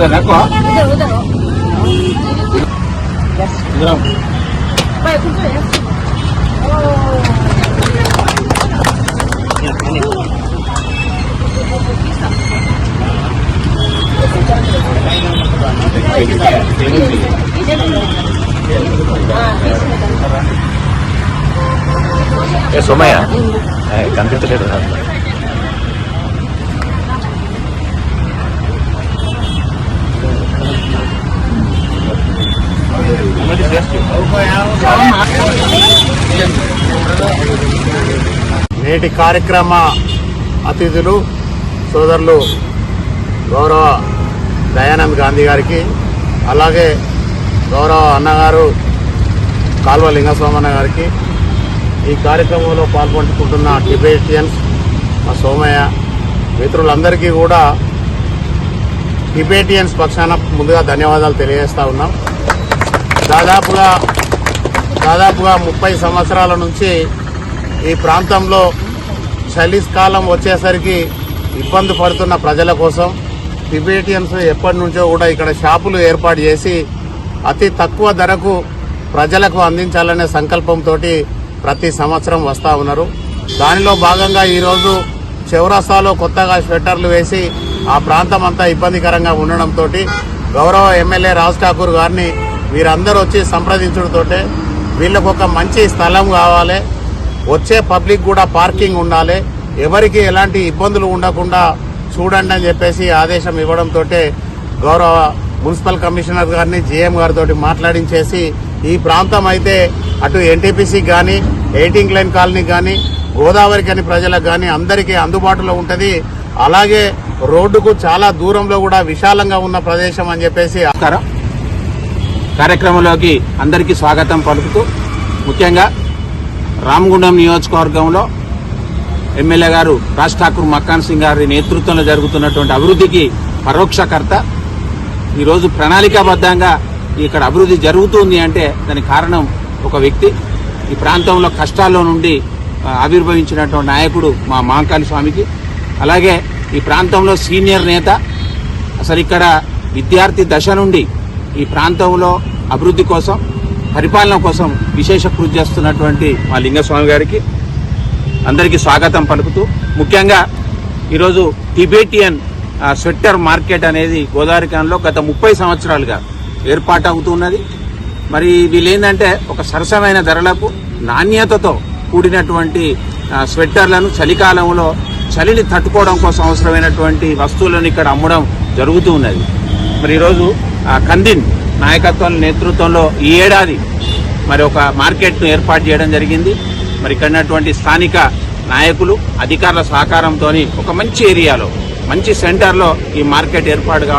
ಉದರ್ ಹಾಕೋ ఏ సోమయ్య కనిపించలేదు నేటి కార్యక్రమ అతిథులు సోదరులు గౌరవ దయానంద్ గాంధీ గారికి అలాగే గౌరవ అన్నగారు కాల్వ లింగస్వామన్న గారికి ఈ కార్యక్రమంలో పాల్పంచుకుంటున్న టిబేటియన్స్ మా సోమయ్య మిత్రులందరికీ కూడా టిబేటియన్స్ పక్షాన ముందుగా ధన్యవాదాలు తెలియజేస్తా ఉన్నాం. దాదాపుగా దాదాపుగా ముప్పై సంవత్సరాల నుంచి ఈ ప్రాంతంలో చలికాలం వచ్చేసరికి ఇబ్బంది పడుతున్న ప్రజల కోసం టిబేటియన్స్ ఎప్పటి నుంచో కూడా ఇక్కడ షాపులు ఏర్పాటు చేసి అతి తక్కువ ధరకు ప్రజలకు అందించాలనే సంకల్పంతో ప్రతి సంవత్సరం వస్తూ ఉన్నారు. దానిలో భాగంగా ఈరోజు చౌరస్తాలో కొత్తగా స్వెటర్లు వేసి ఆ ప్రాంతం అంతా ఇబ్బందికరంగా ఉండడంతో గౌరవ ఎమ్మెల్యే రాజ్ ఠాకూర్ గారిని వీరందరూ వచ్చి సంప్రదించడంతో వీళ్ళకు ఒక మంచి స్థలం కావాలి. వచ్చే పబ్లిక్ కూడా పార్కింగ్ ఉండాలి. ఎవరికి ఎలాంటి ఇబ్బందులు ఉండకుండా చూడండి అని చెప్పేసి ఆదేశం ఇవ్వడంతో గౌరవ మున్సిపల్ కమిషనర్ గారిని జీఎం గారితో మాట్లాడించేసి ఈ ప్రాంతం అయితే అటు ఎన్టీపీసీ కానీ ఎయిటింగ్ లైన్ కాలనీ కానీ గోదావరి కానీ ప్రజలకు కానీ అందరికీ అందుబాటులో ఉంటుంది. అలాగే రోడ్డుకు చాలా దూరంలో కూడా విశాలంగా ఉన్న ప్రదేశం అని చెప్పేసి కార్యక్రమంలోకి అందరికీ స్వాగతం పలుకుతూ ముఖ్యంగా రామగుండం నియోజకవర్గంలో ఎమ్మెల్యే గారు రాజ్ ఠాకూర్ మక్కాన్ సింగ్ గారి నేతృత్వంలో జరుగుతున్నటువంటి అభివృద్ధికి పరోక్షకర్త. ఈరోజు ప్రణాళికాబద్ధంగా ఇక్కడ అభివృద్ధి జరుగుతుంది అంటే దానికి కారణం ఒక వ్యక్తి. ఈ ప్రాంతంలో కష్టాల్లో నుండి ఆవిర్భవించినటువంటి నాయకుడు మా మాంకాళి స్వామికి. అలాగే ఈ ప్రాంతంలో సీనియర్ నేత అసలు ఇక్కడ విద్యార్థి దశ నుండి ఈ ప్రాంతంలో అభివృద్ధి కోసం పరిపాలన కోసం విశేష కృషి చేస్తున్నటువంటి మా లింగస్వామి గారికి అందరికీ స్వాగతం పలుకుతూ ముఖ్యంగా ఈరోజు టిబేటియన్ స్వెట్టర్ మార్కెట్ అనేది గోదావరిఖాన్లో గత ముప్పై సంవత్సరాలుగా ఏర్పాటు అవుతున్నది మరి వీళ్ళేందంటే ఒక సరసమైన ధరలకు నాణ్యతతో కూడినటువంటి స్వెట్టర్లను చలికాలంలో చలిని తట్టుకోవడం కోసం అవసరమైనటువంటి వస్తువులను ఇక్కడ అమ్మడం జరుగుతూ ఉన్నది. మరి ఈరోజు కందిన్ నాయకత్వం నేతృత్వంలో ఈ ఏడాది మరి ఒక మార్కెట్ను ఏర్పాటు చేయడం జరిగింది. మరి ఇక్కడ స్థానిక నాయకులు అధికారుల సహకారంతో ఒక మంచి ఏరియాలో మంచి సెంటర్లో ఈ మార్కెట్ ఏర్పాటు కావడం